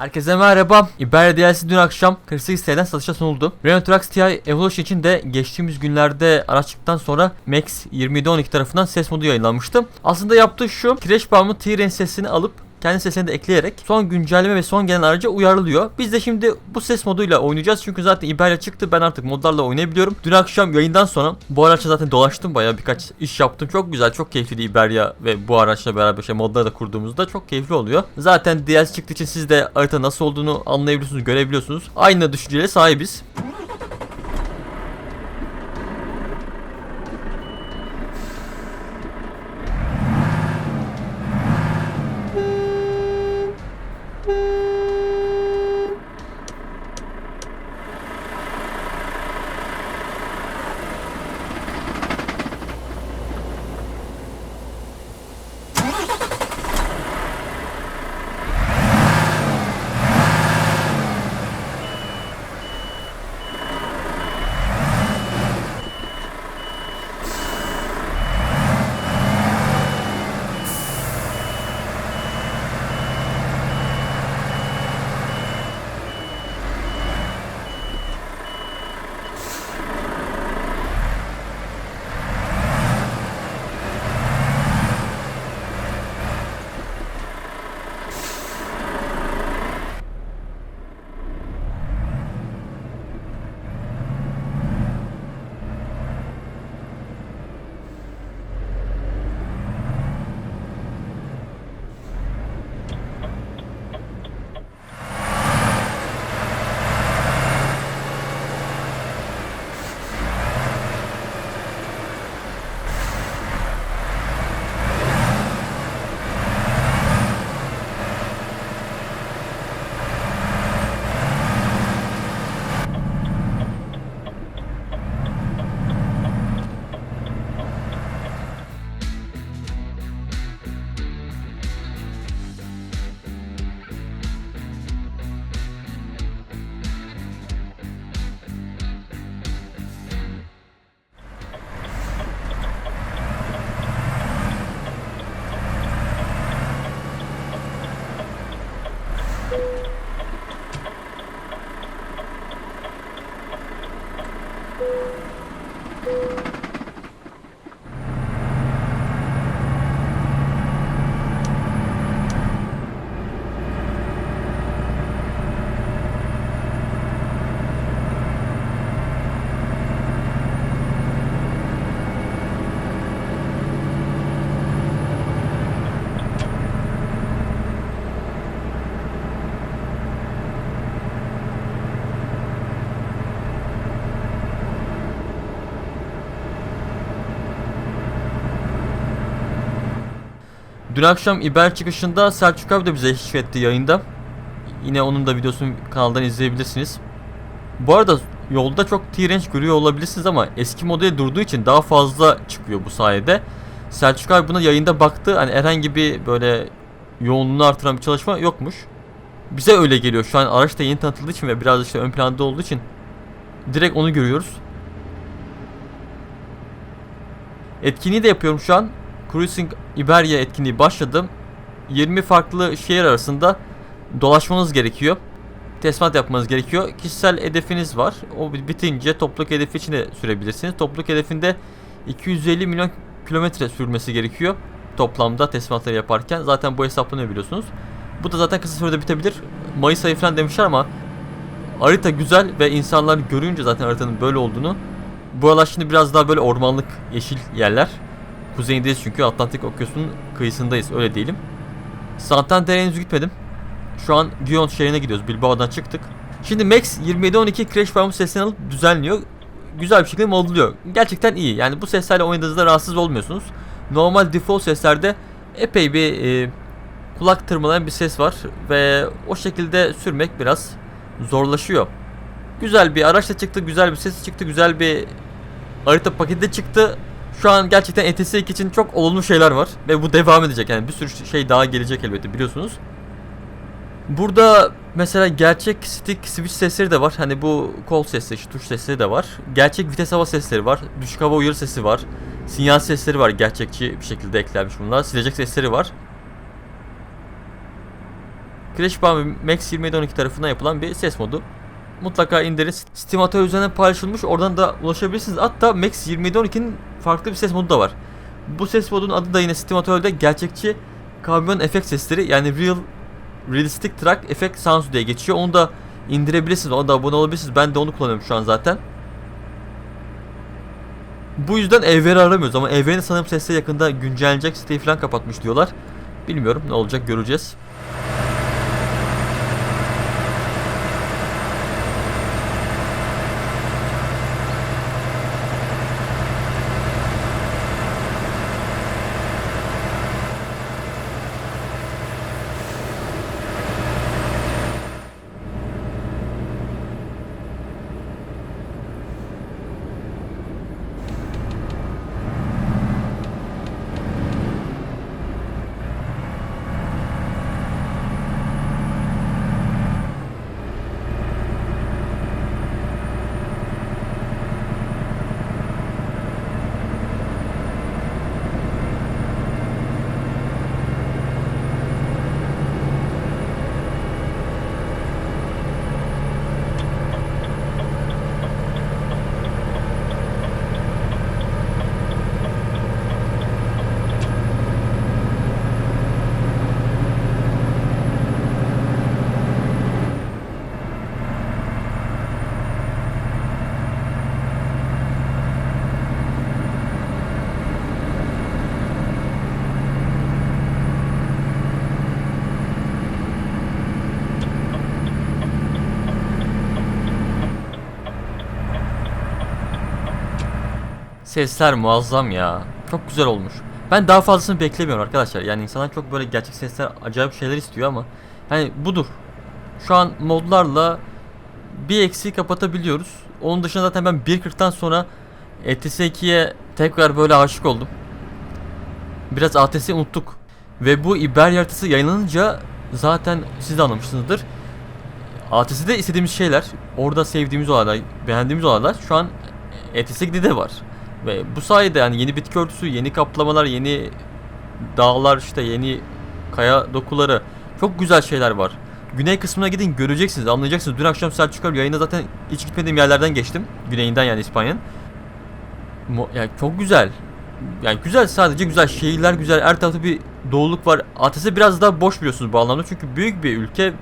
Herkese merhaba. İberya DLC dün akşam 48 TL'den satışa sunuldu. Renault Trax TI Evolution için de geçtiğimiz günlerde araç çıktıktan sonra Max 2712 tarafından ses modu yayınlanmıştı. Aslında yaptığı şu, Crash Bomb'un T-Range sesini alıp kendi sesini de ekleyerek son güncelleme ve son gelen araca uyarlıyor. Biz de şimdi bu ses moduyla oynayacağız çünkü zaten İberya çıktı ben artık modlarla oynayabiliyorum. Dün akşam yayından sonra bu araçla zaten dolaştım bayağı birkaç iş yaptım. Çok güzel çok keyifli İberya ve bu araçla beraber şey modları da kurduğumuzda çok keyifli oluyor. Zaten DLC çıktığı için siz de harita nasıl olduğunu anlayabiliyorsunuz görebiliyorsunuz. Aynı düşünceye sahibiz. Dün akşam İber çıkışında Selçuk abi de bize eşlik etti yayında. Yine onun da videosunu kanaldan izleyebilirsiniz. Bu arada yolda çok T-Range görüyor olabilirsiniz ama eski model durduğu için daha fazla çıkıyor bu sayede. Selçuk abi buna yayında baktı. Hani herhangi bir böyle yoğunluğunu artıran bir çalışma yokmuş. Bize öyle geliyor. Şu an araç da yeni tanıtıldığı için ve biraz işte ön planda olduğu için direkt onu görüyoruz. Etkinliği de yapıyorum şu an. Cruising Iberia etkinliği başladı. 20 farklı şehir arasında dolaşmanız gerekiyor. Teslimat yapmanız gerekiyor. Kişisel hedefiniz var. O bitince topluluk hedefi için de sürebilirsiniz. Topluluk hedefinde 250 milyon kilometre sürmesi gerekiyor. Toplamda teslimatları yaparken. Zaten bu hesaplanıyor biliyorsunuz. Bu da zaten kısa sürede bitebilir. Mayıs ayı falan demişler ama harita güzel ve insanlar görünce zaten haritanın böyle olduğunu Buralar şimdi biraz daha böyle ormanlık yeşil yerler. Kuzeyindeyiz çünkü Atlantik Okyanusu'nun kıyısındayız öyle diyelim. Santander'e henüz gitmedim. Şu an Gion şehrine gidiyoruz. Bilbao'dan çıktık. Şimdi Max 2712 Crash Farm'ın sesini alıp düzenliyor. Güzel bir şekilde modluyor. Gerçekten iyi. Yani bu seslerle oynadığınızda rahatsız olmuyorsunuz. Normal default seslerde epey bir e, kulak tırmalayan bir ses var ve o şekilde sürmek biraz zorlaşıyor. Güzel bir araçla çıktı, güzel bir sesi çıktı, güzel bir harita paketi de çıktı. Şu an gerçekten ETS 2 için çok olumlu şeyler var ve bu devam edecek. Yani bir sürü şey daha gelecek elbette biliyorsunuz. Burada mesela gerçek stick switch sesleri de var. Hani bu kol sesleri, tuş sesleri de var. Gerçek vites hava sesleri var. Düşük hava uyarı sesi var. Sinyal sesleri var. Gerçekçi bir şekilde eklenmiş bunlar. Silecek sesleri var. Crash Bandicoot Max 2712 tarafından yapılan bir ses modu. Mutlaka indirin. Steam Atari üzerinden paylaşılmış. Oradan da ulaşabilirsiniz. Hatta Max 2712'nin farklı bir ses modu da var. Bu ses modunun adı da yine Steam gerçekçi kamyon efekt sesleri yani Real Realistic Track Effect Sounds diye geçiyor. Onu da indirebilirsiniz. Ona da abone olabilirsiniz. Ben de onu kullanıyorum şu an zaten. Bu yüzden evveri aramıyoruz ama evverin sanırım sesle yakında güncellenecek siteyi falan kapatmış diyorlar. Bilmiyorum ne olacak göreceğiz. Sesler muazzam ya. Çok güzel olmuş. Ben daha fazlasını beklemiyorum arkadaşlar. Yani insanlar çok böyle gerçek sesler, acayip şeyler istiyor ama hani budur. Şu an modlarla bir eksiği kapatabiliyoruz. Onun dışında zaten ben 1.40'tan sonra ETS 2'ye tekrar böyle aşık oldum. Biraz ATS'yi unuttuk. Ve bu İber haritası yayınlanınca zaten siz de anlamışsınızdır. ATS'de istediğimiz şeyler, orada sevdiğimiz olaylar, beğendiğimiz olaylar şu an ETS 2'de de var. Ve bu sayede yani yeni bitki örtüsü, yeni kaplamalar, yeni dağlar işte yeni kaya dokuları çok güzel şeyler var. Güney kısmına gidin göreceksiniz, anlayacaksınız. Dün akşam Selçuk abi yayında zaten hiç gitmediğim yerlerden geçtim. Güneyinden yani İspanya'nın. Yani çok güzel. Yani güzel sadece güzel. Şehirler güzel. Her tarafta bir doğuluk var. ATS biraz daha boş biliyorsunuz bu anlamda. Çünkü büyük bir ülke.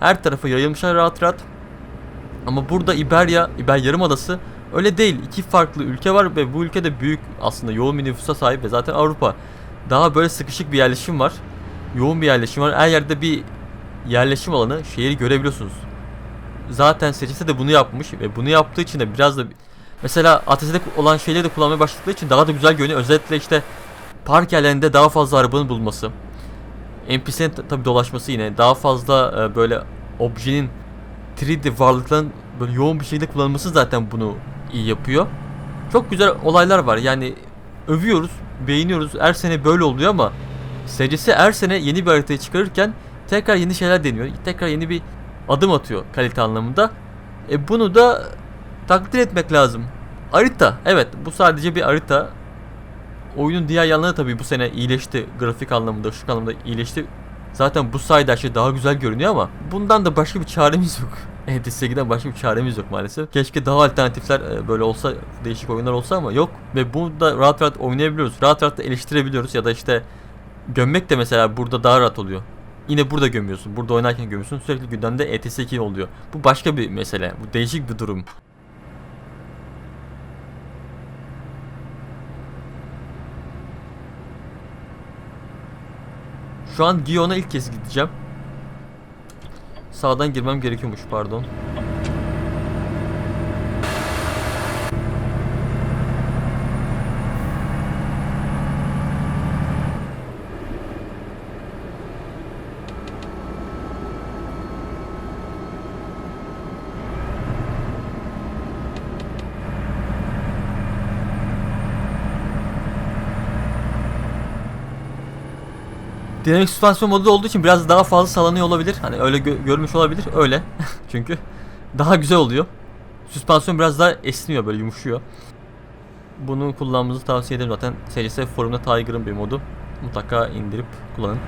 Her tarafa yayılmışlar rahat rahat. Ama burada İberya, İber Yarımadası öyle değil. İki farklı ülke var ve bu ülkede büyük aslında yoğun bir nüfusa sahip ve zaten Avrupa. Daha böyle sıkışık bir yerleşim var. Yoğun bir yerleşim var. Her yerde bir yerleşim alanı, şehri görebiliyorsunuz. Zaten seçilse de bunu yapmış ve bunu yaptığı için de biraz da mesela ATS'de olan şeyleri de kullanmaya başladıkları için daha da güzel görünüyor. Özellikle işte park yerlerinde daha fazla arabanın bulunması. NPC'nin tabi dolaşması yine daha fazla e, böyle objenin 3D varlıkların böyle yoğun bir şekilde kullanılması zaten bunu iyi yapıyor. Çok güzel olaylar var. Yani övüyoruz, beğeniyoruz. Her sene böyle oluyor ama SCS her sene yeni bir haritayı çıkarırken tekrar yeni şeyler deniyor. Tekrar yeni bir adım atıyor kalite anlamında. E bunu da takdir etmek lazım. Harita. Evet bu sadece bir harita. Oyunun diğer yanları tabii bu sene iyileşti. Grafik anlamında, ışık anlamında iyileşti. Zaten bu sayede her şey daha güzel görünüyor ama bundan da başka bir çaremiz yok. ETS2'den başka bir çaremiz yok maalesef. Keşke daha alternatifler e, böyle olsa, değişik oyunlar olsa ama yok. Ve bunu da rahat rahat oynayabiliyoruz. Rahat rahat da eleştirebiliyoruz ya da işte gömmek de mesela burada daha rahat oluyor. Yine burada gömüyorsun. Burada oynarken gömüyorsun. Sürekli gündemde ETS2 oluyor. Bu başka bir mesele. Bu değişik bir durum. Şu an Gion'a ilk kez gideceğim. Sağdan girmem gerekiyormuş pardon. Dinamik süspansiyon modu olduğu için biraz daha fazla sallanıyor olabilir. Hani öyle gö- görmüş olabilir. Öyle. Çünkü daha güzel oluyor. Süspansiyon biraz daha esniyor böyle yumuşuyor. Bunu kullanmanızı tavsiye ederim zaten. SCS forumda Tiger'ın bir modu. Mutlaka indirip kullanın.